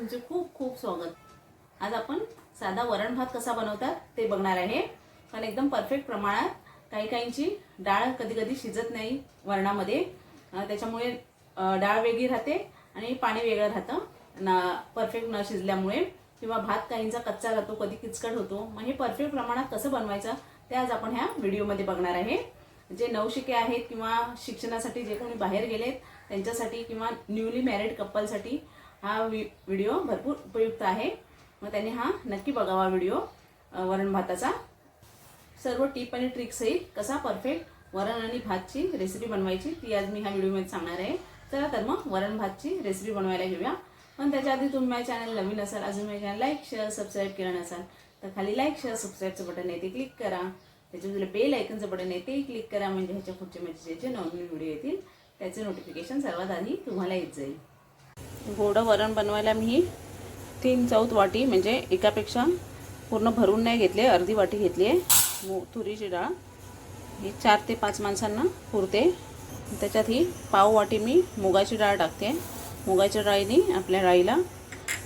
तुमचे खूप खूप स्वागत. आज आपण साधा वरण भात कसा बनवतात ते बघणार आहे. पण एकदम परफेक्ट प्रमाणात काही काहींची डाळ कधी कधी शिजत नाही वरणामध्ये. त्याच्यामुळे डाळ वेगळी राहते आणि पाणी वेगळं राहतं. ना परफेक्ट न शिजल्यामुळे किंवा भात काहींचा कच्चा राहतो कधी किचकट होतो मग हे परफेक्ट प्रमाणात कसं बनवायचं ते आज आपण ह्या व्हिडिओमध्ये बघणार आहे. जे नवशिके आहेत किंवा शिक्षणासाठी जे कोणी बाहेर गेलेत त्यांच्यासाठी किंवा न्यूली मॅरिड कपलसाठी हा वि व्हिडिओ भरपूर उपयुक्त आहे. मग त्यांनी हा नक्की बघावा व्हिडिओ वरण भाताचा. सर्व टिप आणि ट्रिक्सही कसा परफेक्ट वरण आणि भातची रेसिपी बनवायची ती आज मी ह्या व्हिडिओमध्ये सांगणार आहे. चला तर मग वरण भातची रेसिपी बनवायला घेऊया. पण त्याच्या आधी तुम्ही माझ्या चॅनल नवीन असाल अजून माझ्या चॅनल लाईक शेअर सबस्क्राईब केलं नसाल तर खाली लाईक शेअर सबस्क्राईबचं बटन आहे ते क्लिक करा. त्याच्या तुला बेल ऐकनचं बटन आहे क्लिक करा. म्हणजे ह्याच्या पुढचे माझे जे नवीन व्हिडिओ येतील त्याचे नोटिफिकेशन सर्वात आधी तुम्हाला येत जाईल. गोडं वरण बनवायला मी तीन चौथ वाटी म्हणजे एकापेक्षा पूर्ण भरून नाही घेतले अर्धी वाटी घेतली आहे. मो तुरीची डाळ. ही चार ते पाच माणसांना पुरते. त्याच्यात ही पाव वाटी मी मुगाची डाळ टाकते. मुगाच्या डाळीने आपल्या डाळीला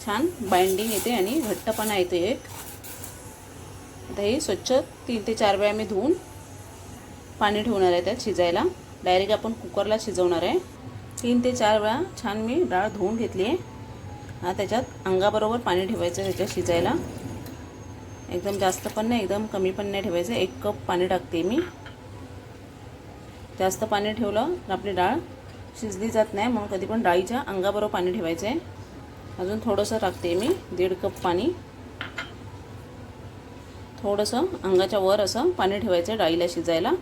छान बाइंडिंग येते आणि घट्टपणा येते एक. आता ही स्वच्छ तीन ते चार वेळा मी धुवून पाणी ठेवणार आहे त्यात शिजायला. डायरेक्ट आपण कुकरला शिजवणार आहे. तीन ते चार वेळा छान मी डाळ धुवून घेतली आहे. हा त्याच्यात अंगाबरोबर पाणी ठेवायचं त्याच्यात शिजायला. एकदम जास्त पण नाही एकदम कमी पण नाही ठेवायचं एक कप पाणी टाकते मी. जास्त पाणी ठेवलं तर आपली डाळ शिजली जात नाही म्हणून कधी पण डाळीच्या अंगाबरोबर पाणी ठेवायचं आहे. अजून थोडंसं टाकते मी दीड कप पाणी. थोडंसं अंगाच्या वर असं पाणी ठेवायचं आहे डाळीला शिजायला.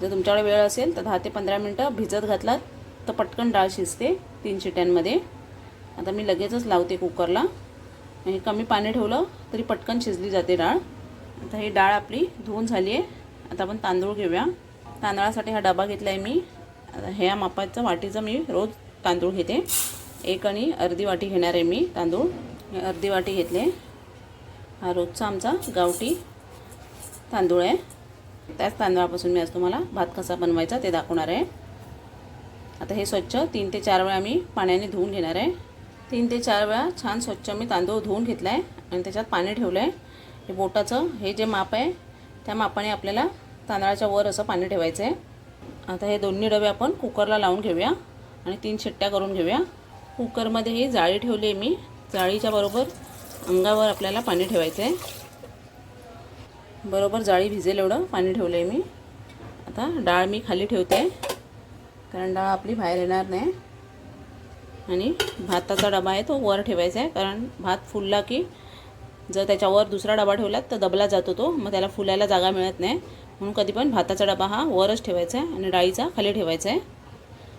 जर तुमच्याकडे वेळ असेल तर दहा ते पंधरा मिनटं भिजत घातलात तर पटकन डाळ शिजते तीन शिट्यांमध्ये. आता मी लगेचच लावते कुकरला. हे कमी पाणी ठेवलं तरी पटकन शिजली जाते डाळ. आता ही डाळ आपली धुवून झाली आहे. आता आपण तांदूळ घेऊया. तांदळासाठी हा डबा घेतला आहे मी ह्या मापाचा वाटीचा मी रोज तांदूळ घेते. एक आणि अर्धी वाटी घेणार आहे मी तांदूळ. अर्धी वाटी घेतले हा रोजचा आमचा गावठी तांदूळ आहे. त्याच तांदळापासून मी आज तुम्हाला भात कसा बनवायचा ते दाखवणार आहे. आता हे स्वच्छ. तीन ते चार वेळा मी पाण्याने धुवून घेणार आहे. तीन ते चार वेळा छान स्वच्छ मी तांदूळ धुवून घेतला आहे आणि त्याच्यात पाणी ठेवलं आहे हे बोटाचं हे जे माप आहे त्या मापाने आपल्याला तांदळाच्या वर असं पाणी ठेवायचं आहे आता हे दोन्ही डबे आपण कुकरला लावून घेऊया आणि तीन शिट्ट्या करून घेऊया. कुकरमध्ये ही जाळी ठेवली आहे मी. जाळीच्या बरोबर अंगावर आपल्याला पाणी ठेवायचं आहे बरोबर जाळी भिजेल एवढं पाणी ठेवलं आहे मी. आता डाळ मी खाली ठेवते. कारण डाळ आपली बाहेर येणार नाही. आणि भाताचा डबा आहे तो वर ठेवायचा आहे. कारण भात फुलला की जर त्याच्यावर दुसरा डबा ठेवला तर दबला जातो तो. मग त्याला फुलायला जागा मिळत नाही. म्हणून कधी पण भाताचा डबा हा वरच ठेवायचा आहे आणि डाळीचा खाली ठेवायचा आहे.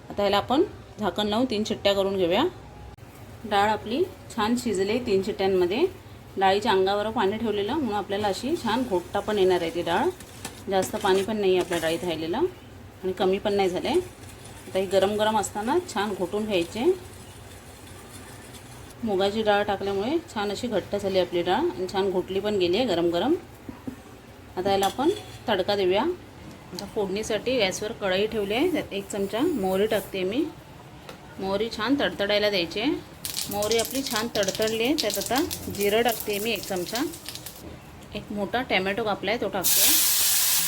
आता ह्याला आपण झाकण लावून तीन चिट्ट्या करून घेऊया. डाळ आपली छान शिजली तीन चिट्ट्यांमध्ये. डाळीच्या अंगावर पाणी ठेवलेलं. म्हणून आपल्याला अशी छान घोट्टा पण येणार आहे ती डाळ. जास्त पाणी पण नाही आहे आपल्या डाळीत राहिलेलं. आणि कमी पण नाही झाले. आता ही गरम गरम असताना छान घोटून घ्यायचे. मुगाची डाळ टाकल्यामुळे छान अशी घट्ट झाली आपली डाळ आणि छान घोटली पण गेली आहे गरम गरम आता याला आपण तडका देऊया. आता फोडणीसाठी गॅसवर कढई ठेवली आहे. त्यात एक चमचा मोहरी टाकते मी. मोहरी छान तडतडायला द्यायची आहे. मोहरी आपली छान तडतडली आहे. त्यात आता जिरं टाकते मी एक चमचा. एक मोठा टॅमॅटो कापला आहे तो टाकतो.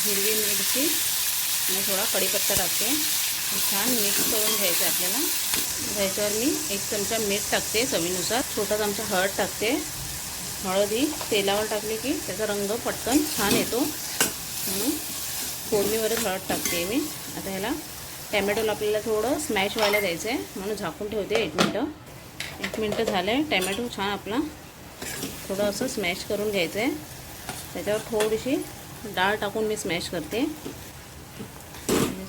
हिरवी मिरची आणि थोडा कढीपत्ता टाकते. छान मिक्स करून घ्यायचं आहे आपल्याला. ह्याच्यावर मी एक चमचा मीठ टाकते चवीनुसार. छोटा चमचा हळद टाकते. हळद ही तेलावर टाकली की त्याचा रंग पटकन छान येतो. म्हणून फोडणीवरच हळद टाकते मी. आता ह्याला टॅमॅटोला आपल्याला थोडं स्मॅश व्हायला द्यायचं आहे म्हणून झाकून ठेवते एक मिनटं. एक मिनटं झालं आहे टॅमॅटो छान आपला थोडं असं स्मॅश करून घ्यायचं आहे त्याच्यावर थोडीशी डाळ टाकून मी स्मॅश करते.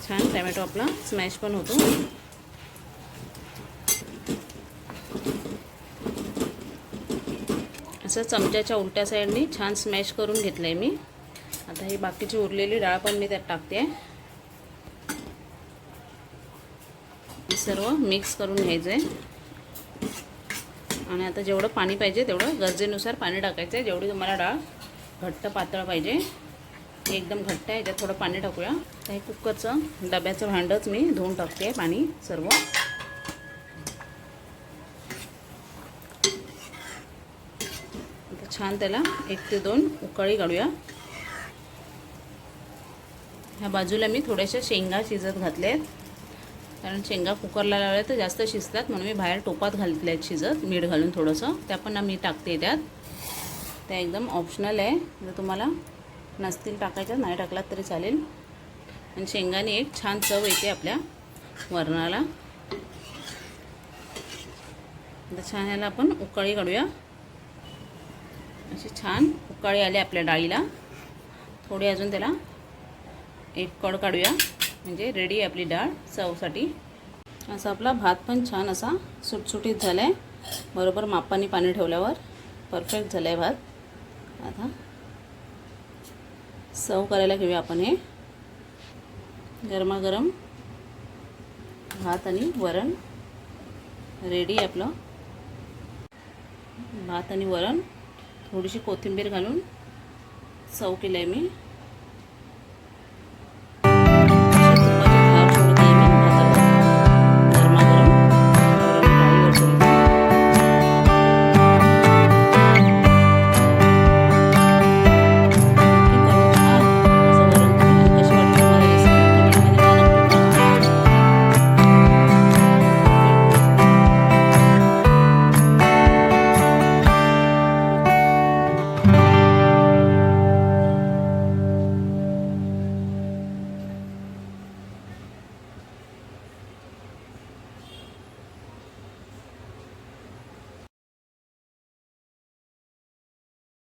छान टॅमॅटो आपला स्मॅश पण होतो. असं चमच्याच्या उलट्या साईडनी छान स्मॅश करून घेतलं आहे मी. आता ही बाकीची उरलेली डाळ पण मी त्यात टाकते. सर्व मिक्स करून घ्यायचं आहे आणि आता जेवढं पाणी पाहिजे तेवढं गरजेनुसार पाणी टाकायचं आहे जेवढी तुम्हाला डाळ घट्ट पातळ पाहिजे. एकदम घट्ट आहे त्यात थोडं पाणी टाकूया. तर हे कुकरचं डब्याचं भांडंच मी धुवून टाकते पाणी सर्व. छान त्याला एक ते दोन उकळी काढूया. ह्या बाजूला मी थोड्याशा शेंगा शिजत घातल्या आहेत कारण शेंगा कुकरला लावल्या तर जास्त शिजतात म्हणून मी बाहेर टोपात घातल्या आहेत शिजत मीठ घालून थोडंसं. त्या पण मी टाकते त्यात. त्या एकदम ऑप्शनल आहे. जर तुम्हाला नसतील टाकायच्या नाही टाकलात तरी चालेल. आणि शेंगाने एक छान चव येते आपल्या वरणाला. आता छान ह्याला आपण उकाळी काढूया. अशी छान उकाळी आली आपल्या डाळीला. थोडी अजून त्याला एक कड काढूया म्हणजे रेडी आहे आपली डाळ चवसाठी. असा आपला भात पण छान असा सुटसुटीत झाला आहे बरोबर मापाने पाणी ठेवल्यावर. परफेक्ट झालं आहे भात. आता सर्व करायला घेऊया आपण हे. गरमागरम भात आणि वरण रेडी आहे आपलं. भात आणि वरण थोडीशी कोथिंबीर घालून सव केलं आहे मी.